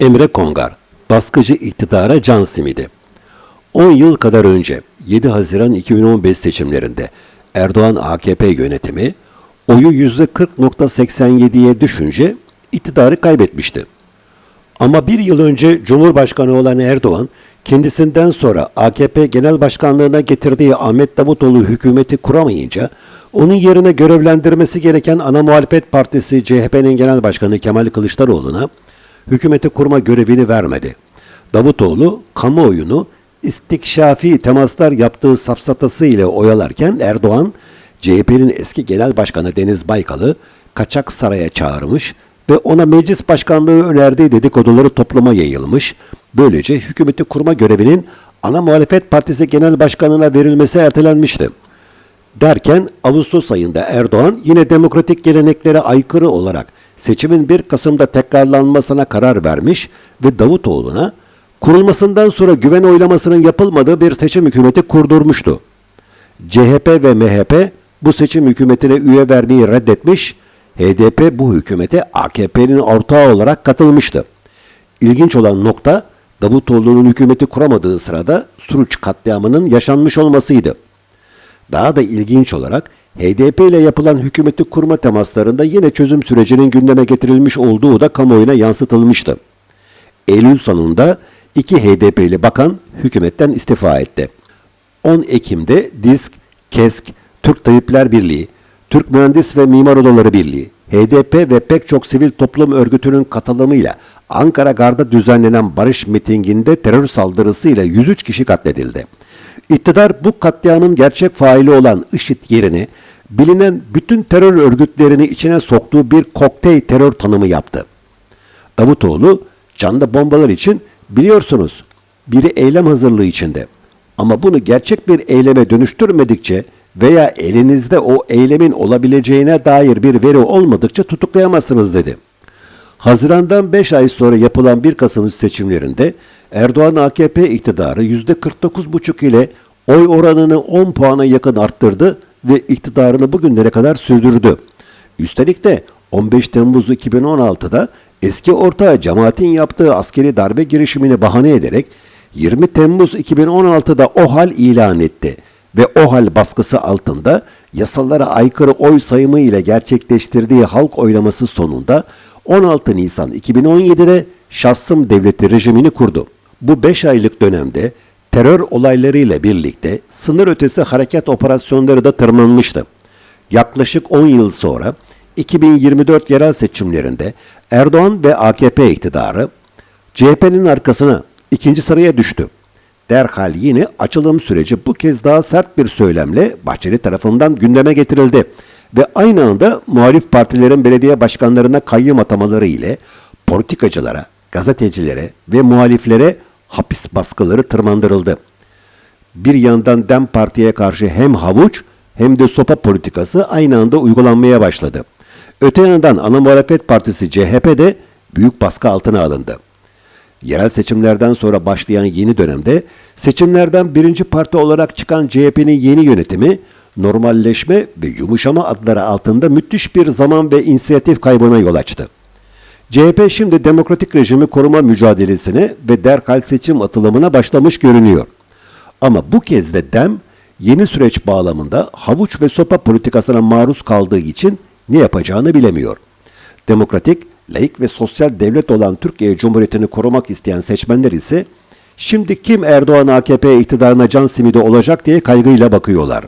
Emre Kongar, baskıcı iktidara can simidi. 10 yıl kadar önce 7 Haziran 2015 seçimlerinde Erdoğan AKP yönetimi oyu %40.87'ye düşünce iktidarı kaybetmişti. Ama bir yıl önce Cumhurbaşkanı olan Erdoğan, kendisinden sonra AKP Genel Başkanlığına getirdiği Ahmet Davutoğlu hükümeti kuramayınca, onun yerine görevlendirmesi gereken ana muhalefet partisi CHP'nin Genel Başkanı Kemal Kılıçdaroğlu'na hükümeti kurma görevini vermedi. Davutoğlu kamuoyunu istikşafi temaslar yaptığı safsatası ile oyalarken Erdoğan, CHP'nin eski genel başkanı Deniz Baykal'ı kaçak saraya çağırmış ve ona meclis başkanlığı önerdiği dedikoduları topluma yayılmış. Böylece hükümeti kurma görevinin ana muhalefet partisi genel başkanına verilmesi ertelenmişti. Derken Ağustos ayında Erdoğan yine demokratik geleneklere aykırı olarak seçimin 1 Kasım'da tekrarlanmasına karar vermiş ve Davutoğlu'na kurulmasından sonra güven oylamasının yapılmadığı bir seçim hükümeti kurdurmuştu. CHP ve MHP bu seçim hükümetine üye vermeyi reddetmiş, HDP bu hükümete AKP'nin ortağı olarak katılmıştı. İlginç olan nokta Davutoğlu'nun hükümeti kuramadığı sırada Suruç katliamının yaşanmış olmasıydı. Daha da ilginç olarak HDP ile yapılan hükümeti kurma temaslarında yine çözüm sürecinin gündeme getirilmiş olduğu da kamuoyuna yansıtılmıştı. Eylül sonunda iki HDP'li bakan hükümetten istifa etti. 10 Ekim'de DİSK, KESK, Türk Tabipler Birliği, Türk Mühendis ve Mimar Odaları Birliği, HDP ve pek çok sivil toplum örgütünün katılımıyla Ankara Gar'da düzenlenen barış mitinginde terör saldırısıyla 103 kişi katledildi. İktidar bu katliamın gerçek faili olan IŞİD yerine bilinen bütün terör örgütlerini içine soktuğu bir kokteyl terör tanımı yaptı. Davutoğlu canlı bombalar için biliyorsunuz biri eylem hazırlığı içinde. Ama bunu gerçek bir eyleme dönüştürmedikçe veya elinizde o eylemin olabileceğine dair bir veri olmadıkça tutuklayamazsınız dedi. Haziran'dan 5 ay sonra yapılan 1 Kasım seçimlerinde Erdoğan AKP iktidarı %49,5 ile oy oranını 10 puana yakın arttırdı ve iktidarını bugünlere kadar sürdürdü. Üstelik de 15 Temmuz 2016'da eski ortağı cemaatin yaptığı askeri darbe girişimini bahane ederek 20 Temmuz 2016'da o hal ilan etti ve o hal baskısı altında yasalara aykırı oy sayımı ile gerçekleştirdiği halk oylaması sonunda 16 Nisan 2017'de şahsım devleti rejimini kurdu. Bu 5 aylık dönemde terör olaylarıyla birlikte sınır ötesi harekat operasyonları da tırmanmıştı. Yaklaşık 10 yıl sonra 2024 yerel seçimlerinde Erdoğan ve AKP iktidarı CHP'nin arkasına ikinci sıraya düştü. Derhal yine açılım süreci bu kez daha sert bir söylemle Bahçeli tarafından gündeme getirildi ve aynı anda muhalif partilerin belediye başkanlarına kayyum atamaları ile politikacılara, gazetecilere ve muhaliflere hapis baskıları tırmandırıldı. Bir yandan DEM Parti'ye karşı hem havuç hem de sopa politikası aynı anda uygulanmaya başladı. Öte yandan ana muhalefet partisi CHP de büyük baskı altına alındı. Yerel seçimlerden sonra başlayan yeni dönemde seçimlerden birinci parti olarak çıkan CHP'nin yeni yönetimi normalleşme ve yumuşama adları altında müthiş bir zaman ve inisiyatif kaybına yol açtı. CHP şimdi demokratik rejimi koruma mücadelesine ve derhal seçim atılımına başlamış görünüyor. Ama bu kez de DEM yeni süreç bağlamında havuç ve sopa politikasına maruz kaldığı için ne yapacağını bilemiyor. Demokratik, laik ve sosyal devlet olan Türkiye Cumhuriyeti'ni korumak isteyen seçmenler ise şimdi kim Erdoğan AKP iktidarına can simidi olacak diye kaygıyla bakıyorlar.